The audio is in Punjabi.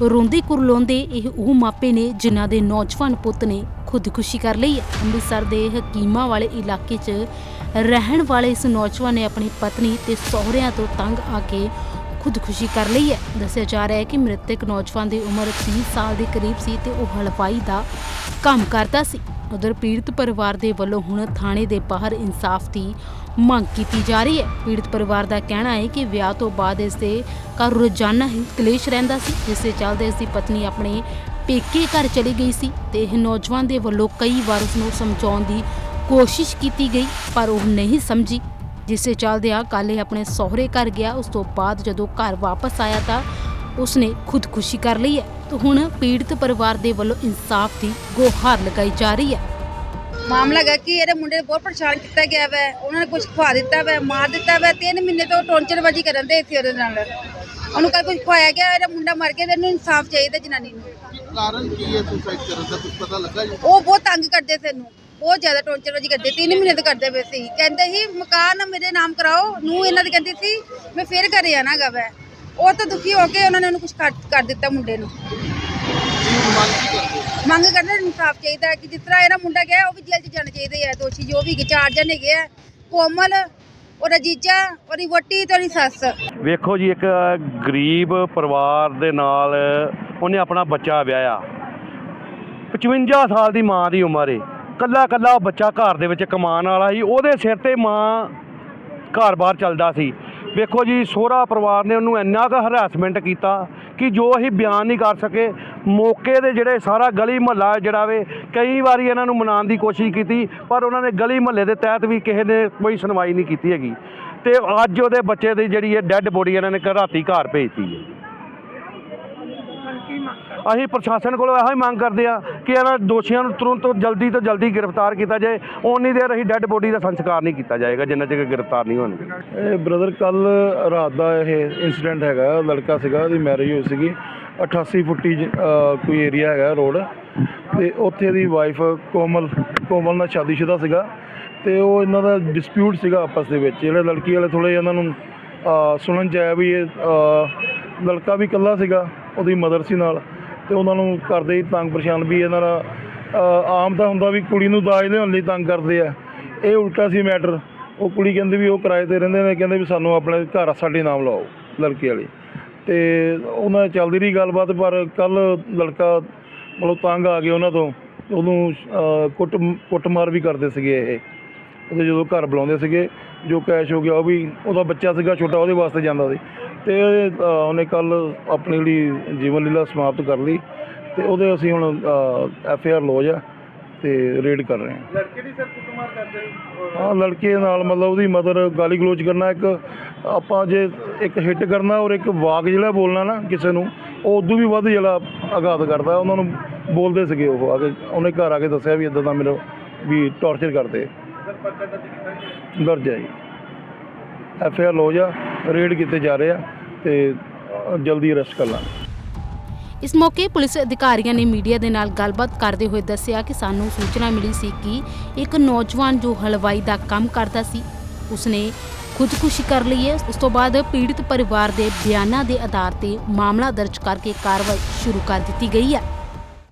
ਰੋਂਦੇ ਕੁਰਲਾਉਂਦੇ ਇਹ ਉਹ ਮਾਪੇ ਨੇ ਜਿਨ੍ਹਾਂ ਦੇ ਨੌਜਵਾਨ ਪੁੱਤ ਨੇ ਖੁਦਕੁਸ਼ੀ ਕਰ ਲਈ ਹੈ। ਅੰਮ੍ਰਿਤਸਰ ਦੇ ਹਕੀਮਾਂ ਵਾਲੇ ਇਲਾਕੇ 'ਚ ਰਹਿਣ ਵਾਲੇ ਇਸ ਨੌਜਵਾਨ ਨੇ ਆਪਣੀ ਪਤਨੀ ਤੇ ਸਹੁਰਿਆਂ ਤੋਂ ਤੰਗ ਆ ਕੇ ਖੁਦਕੁਸ਼ੀ ਕਰ ਲਈ ਹੈ। ਦੱਸਿਆ ਜਾ ਰਿਹਾ ਹੈ ਕਿ ਮ੍ਰਿਤਕ ਨੌਜਵਾਨ ਦੀ ਉਮਰ 30 ਸਾਲ ਦੇ ਕਰੀਬ ਸੀ ਤੇ ਉਹ ਹਲਵਾਈ ਦਾ ਕੰਮ ਕਰਦਾ ਸੀ। ਉਧਰ ਪੀੜਤ ਪਰਿਵਾਰ ਦੇ ਵੱਲੋਂ ਹੁਣ ਥਾਣੇ ਦੇ ਬਾਹਰ ਇਨਸਾਫ ਦੀ ਮੰਗ ਕੀਤੀ ਜਾ ਰਹੀ ਹੈ। ਪੀੜਤ ਪਰਿਵਾਰ ਦਾ ਕਹਿਣਾ ਹੈ ਕਿ ਵਿਆਹ ਤੋਂ ਬਾਅਦ ਇਸ ਦੇ ਘਰ ਰੋਜ਼ਾਨਾ ਹੀ ਕਲੇਸ਼ ਰਹਿੰਦਾ ਸੀ। ਜਿਸ ਦੇ ਚੱਲਦੇ ਇਸ ਦੀ ਪਤਨੀ ਆਪਣੇ ਪੇਕੇ ਘਰ ਚਲੀ ਗਈ ਸੀ ਤੇ ਇਹ ਨੌਜਵਾਨ ਦੇ ਵੱਲੋਂ ਕਈ ਵਾਰ ਉਸ ਨੂੰ ਸਮਝਾਉਣ ਦੀ ਕੋਸ਼ਿਸ਼ ਕੀਤੀ ਗਈ, ਪਰ ਉਹ ਨਹੀਂ ਸਮਝੀ। ਜਿਸ ਦੇ ਚੱਲਦੇ ਆ, ਕੱਲ੍ਹ ਆਪਣੇ ਸਹੁਰੇ ਘਰ ਗਿਆ। ਉਸ ਤੋਂ ਬਾਅਦ ਜਦੋਂ ਘਰ ਵਾਪਸ ਆਇਆ ਤਾਂ ਉਸਨੇ ਖੁਦਕੁਸ਼ੀ ਕਰ ਲਈ ਹੈ। ਤੇ ਹੁਣ ਪੀੜਤ ਪਰਿਵਾਰ ਦੇ ਵੱਲੋਂ ਇਨਸਾਫ ਦੀ ਗੁਹਾਰ ਲਗਾਈ ਜਾ ਰਹੀ ਹੈ। ਮਾਮਲਾ ਹੈਗਾ ਕਿ ਇਹਦੇ ਮੁੰਡੇ ਨੂੰ ਬਹੁਤ ਪਰੇਸ਼ਾਨ ਕੀਤਾ ਗਿਆ ਵੈ। ਉਹਨਾਂ ਨੇ ਕੁਝ ਖਵਾ ਦਿੱਤਾ ਵੈ ਮਾਰ ਦਿੱਤਾ ਵੈ। ਤਿੰਨ ਮਹੀਨੇ ਤੋਂ ਟੌਰਚਰਬਾਜੀ ਕਰਨ ਦੇ ਇੱਥੇ ਉਹਦੇ ਨਾਲ। ਉਹਨੂੰ ਕੱਲ ਕੁਝ ਖਵਾਇਆ ਗਿਆ ਇਹਦਾ ਮੁੰਡਾ ਮਰ ਗਿਆ ਤੇ ਇਹਨੂੰ ਇਨਸਾਫ ਚਾਹੀਦਾ ਜਨਾਨੀ ਨੂੰ। ਕਾਰਨ ਕੀ ਹੈ ਸੁਸਾਈਡ ਕਰਨ ਦਾ? ਕੁਝ ਪਤਾ ਲੱਗਾ ਜੀ? ਉਹ ਬਹੁਤ ਤੰਗ ਕਰਦੇ ਤੈਨੂੰ ਬਹੁਤ ਜ਼ਿਆਦਾ ਟੌਰਚਰਬਾਜੀ ਕਰਦੇ। ਤਿੰਨ ਮਹੀਨੇ ਤੋਂ ਕਰਦੇ ਪਏ ਸੀ। ਕਹਿੰਦੇ ਸੀ ਮਕਾਨ ਮੇਰੇ ਨਾਮ ਕਰਾਓ। ਨੂੰ ਇਹਨਾਂ ਦੀ ਕਹਿੰਦੀ ਸੀ ਮੈਂ ਫੇਰ ਘਰੇ ਆਣਾਗਾ ਵੈ। ਉਹ ਤਾਂ ਦੁਖੀ ਹੋ ਕੇ ਉਹਨਾਂ ਨੇ ਉਹਨੂੰ ਕੁਝ ਕਰ ਦਿੱਤਾ ਮੁੰਡੇ ਨੂੰ। ਮੰਗ ਕਰਦੇ ਇਨਸਾਫ ਚਾਹੀਦਾ ਹੈ ਕਿ ਜਿਸ ਤਰ੍ਹਾਂ ਇਹਦਾ ਮੁੰਡਾ ਗਿਆ, ਉਹ ਵੀ ਜੇਲ੍ਹ 'ਚ ਜਾਣਾ ਚਾਹੀਦਾ ਹੈ। ਦੋਸ਼ੀ ਜੋ ਵੀ ਚਾਰ ਜਣ ਹੈਗੇ ਕੋਮਲ ਉਹਦਾ ਜੀਜਾ ਉਹਦੀ ਵੋਟੀ ਤੇ ਉਹਦੀ ਸੱਸ। ਵੇਖੋ ਜੀ, ਇੱਕ ਗਰੀਬ ਪਰਿਵਾਰ ਦੇ ਨਾਲ ਉਹਨੇ ਆਪਣਾ ਬੱਚਾ ਵਿਆਹਿਆ। 55 ਸਾਲ ਦੀ ਮਾਂ ਦੀ ਉਮਰ ਏ। ਕੱਲਾ ਕੱਲਾ ਉਹ ਬੱਚਾ ਘਰ ਦੇ ਵਿੱਚ ਕਮਾਉਣ ਵਾਲਾ ਸੀ। ਉਹਦੇ ਸਿਰ ਤੇ ਮਾਂ ਘਰ-ਬਾਰ ਚੱਲਦਾ ਸੀ। ਵੇਖੋ ਜੀ, ਸੋਹਰਾ ਪਰਿਵਾਰ ਨੇ ਉਹਨੂੰ ਇੰਨਾ ਕੁ ਹਰਾਸਮੈਂਟ ਕੀਤਾ ਕਿ ਜੋ ਅਸੀਂ ਬਿਆਨ ਨਹੀਂ ਕਰ ਸਕੇ, ਮੌਕੇ ਦੇ ਜਿਹੜੇ ਸਾਰਾ ਗਲੀ ਮਹੱਲਾ ਜਿਹੜਾ ਵੇ, ਕਈ ਵਾਰੀ ਇਹਨਾਂ ਨੂੰ ਮਨਾਉਣ ਦੀ ਕੋਸ਼ਿਸ਼ ਕੀਤੀ, ਪਰ ਉਹਨਾਂ ਨੇ ਗਲੀ ਮਹੱਲੇ ਦੇ ਤਹਿਤ ਵੀ ਕਿਸੇ ਨੇ ਕੋਈ ਸੁਣਵਾਈ ਨਹੀਂ ਕੀਤੀ ਹੈਗੀ। ਤੇ ਅੱਜ ਉਹਦੇ ਬੱਚੇ ਦੀ ਜਿਹੜੀ ਹੈ ਡੈੱਡ ਬੋਡੀ ਇਹਨਾਂ ਨੇ ਰਾਤੀ ਘਰ ਭੇਜਤੀ ਹੈ ਅਸੀਂ ਪ੍ਰਸ਼ਾਸਨ ਕੋਲੋਂ ਇਹੋ ਹੀ ਮੰਗ ਕਰਦੇ ਆ ਕਿ ਇਹਨਾਂ ਦੋਸ਼ੀਆਂ ਨੂੰ ਤੁਰੰਤ ਜਲਦੀ ਤੋਂ ਜਲਦੀ ਗ੍ਰਿਫਤਾਰ ਕੀਤਾ ਜਾਏ। ਉਨੀ ਦੇਰ ਅਸੀਂ ਡੈੱਡ ਬੋਡੀ ਦਾ ਸੰਸਕਾਰ ਨਹੀਂ ਕੀਤਾ ਜਾਏਗਾ, ਜਿੰਨਾ ਚਿਰ ਗ੍ਰਿਫਤਾਰ ਨਹੀਂ ਹੋਣਗੇ। ਇਹ ਬ੍ਰਦਰ ਕੱਲ ਰਾਤ ਦਾ ਇਹ ਇਨਸੀਡੈਂਟ ਹੈਗਾ। ਲੜਕਾ ਸੀਗਾ, ਉਹਦੀ ਮੈਰਿਜ ਹੋਈ ਸੀਗੀ। 88 ਫੁੱਟੀ ਕੋਈ ਏਰੀਆ ਹੈਗਾ ਰੋਡ ਤੇ ਉੱਥੇ ਦੀ ਵਾਈਫ ਕੋਮਲ ਕੋਮਲ ਨਾਲ ਸ਼ਾਦੀशुदा ਸੀਗਾ। ਤੇ ਉਹ ਇਹਨਾਂ ਦਾ ਡਿਸਪਿਊਟ ਸੀਗਾ ਆਪਸ ਦੇ ਵਿੱਚ। ਜਿਹੜੇ ਲੜਕੀ ਵਾਲੇ ਥੋੜੇ ਇਹਨਾਂ ਨੂੰ ਸੁਣਨ ਚ ਆਇਆ ਵੀ ਇਹ ਲੜਕਾ ਵੀ ਇਕੱਲਾ ਸੀਗਾ, ਉਹਦੀ ਮਦਰ ਸੀ ਨਾਲ। ਤੇ ਉਹਨਾਂ ਨੂੰ ਕਰਦੇ ਹੀ ਤੰਗ ਪਰੇਸ਼ਾਨ ਵੀ ਇਹਨਾਂ ਦਾ ਆਮ ਤਾਂ ਹੁੰਦਾ ਵੀ ਕੁੜੀ ਨੂੰ ਦਾਜ ਲਿਆਉਣ ਲਈ ਤੰਗ ਕਰਦੇ ਆ। ਇਹ ਉਲਟਾ ਸੀ ਮੈਟਰ ਉਹ ਕੁੜੀ ਕਹਿੰਦੀ ਵੀ ਉਹ ਕਿਰਾਏ ਤੇ ਰਹਿੰਦੇ ਨੇ, ਕਹਿੰਦੇ ਵੀ ਸਾਨੂੰ ਆਪਣੇ ਘਰ ਸਾਡੇ ਨਾਮ ਲਾਓ, ਲੜਕੇ ਵਾਲੀ। ਤੇ ਉਹਨਾਂ ਚੱਲਦੀ ਰਹੀ ਗੱਲਬਾਤ, ਪਰ ਕੱਲ ਲੜਕਾ ਮਤਲਬ ਤੰਗ ਆ ਗਿਆ ਉਹਨਾਂ ਤੋਂ। ਉਹਨੂੰ ਕੁੱਟ, ਕੁੱਟਮਾਰ ਵੀ ਕਰਦੇ ਸੀਗੇ ਇਹ। ਉਹਦੇ ਜਦੋਂ ਘਰ ਬੁਲਾਉਂਦੇ ਸੀਗੇ ਜੋ ਕੈਸ਼ ਹੋ ਗਿਆ ਉਹ ਵੀ ਉਹਦਾ ਬੱਚਾ ਸੀਗਾ ਛੋਟਾ ਉਹਦੇ ਵਾਸਤੇ ਜਾਂਦਾ ਸੀ। ਤੇ ਉਹਨੇ ਕੱਲ ਆਪਣੀ ਜਿਹੜੀ ਜੀਵਨ ਲੀਲਾ ਸਮਾਪਤ ਕਰ ਲਈ ਤੇ ਉਹਦੇ ਅਸੀਂ ਹੁਣ ਐਫ ਆਈ ਆਰ ਲੌਜ ਆ ਤੇ ਰੇਡ ਕਰ ਰਹੇ ਹਾਂ। ਲੜਕੇ ਦੀ ਸਰ ਕੁੱਟਮਾਰ ਕਰਦੇ ਹਾਂ? ਲੜਕੇ ਨਾਲ ਮਤਲਬ ਉਹਦੀ ਮਦਰ ਗਾਲੀ ਗਲੋਚ ਕਰਨਾ ਇੱਕ ਆਪਾਂ ਜੇ ਇੱਕ ਹਿੱਟ ਕਰਨਾ ਔਰ ਇੱਕ ਵਾਕ ਜਿਹੜਾ ਬੋਲਣਾ ਨਾ ਕਿਸੇ ਨੂੰ ਉਹ ਉਦੋਂ ਵੀ ਵੱਧ ਜਿਹੜਾ ਆਘਾਤ ਕਰਦਾ। ਉਹਨਾਂ ਨੂੰ ਬੋਲਦੇ ਸੀਗੇ ਉਹ ਆ ਕੇ ਉਹਨੇ ਘਰ ਆ ਕੇ ਦੱਸਿਆ ਵੀ ਇਦਾਂ ਦਾ ਮੇਰੇ ਵੀ ਟੌਰਚਰ ਕਰਦੇ। ਦਰਜ ਹੈ ਜੀ। ਐਫ ਆਰ ਲੋ ਜਾ ਰੇਡ ਕੀਤੇ ਜਾ ਰਹੇ ਆ ਤੇ ਜਲਦੀ ਅਰੈਸਟ ਕਰ ਲਾਂਗੇ। ਇਸ ਮੌਕੇ ਪੁਲਿਸ ਅਧਿਕਾਰੀਆਂ ਨੇ ਮੀਡੀਆ ਦੇ ਨਾਲ ਗੱਲਬਾਤ ਕਰਦੇ ਹੋਏ ਦੱਸਿਆ ਕਿ ਸਾਨੂੰ ਸੂਚਨਾ ਮਿਲੀ ਸੀ ਕਿ ਇੱਕ ਨੌਜਵਾਨ ਜੋ ਹਲਵਾਈ ਦਾ ਕੰਮ ਕਰਦਾ ਸੀ ਉਸਨੇ ਖੁਦਕੁਸ਼ੀ ਕਰ ਲਈ ਹੈ। ਉਸ ਤੋਂ ਬਾਅਦ ਪੀੜਤ ਪਰਿਵਾਰ ਦੇ ਬਿਆਨਾਂ ਦੇ ਆਧਾਰ ਤੇ ਮਾਮਲਾ ਦਰਜ ਕਰਕੇ ਕਾਰਵਾਈ ਸ਼ੁਰੂ ਕਰ ਦਿੱਤੀ ਗਈ ਹੈ।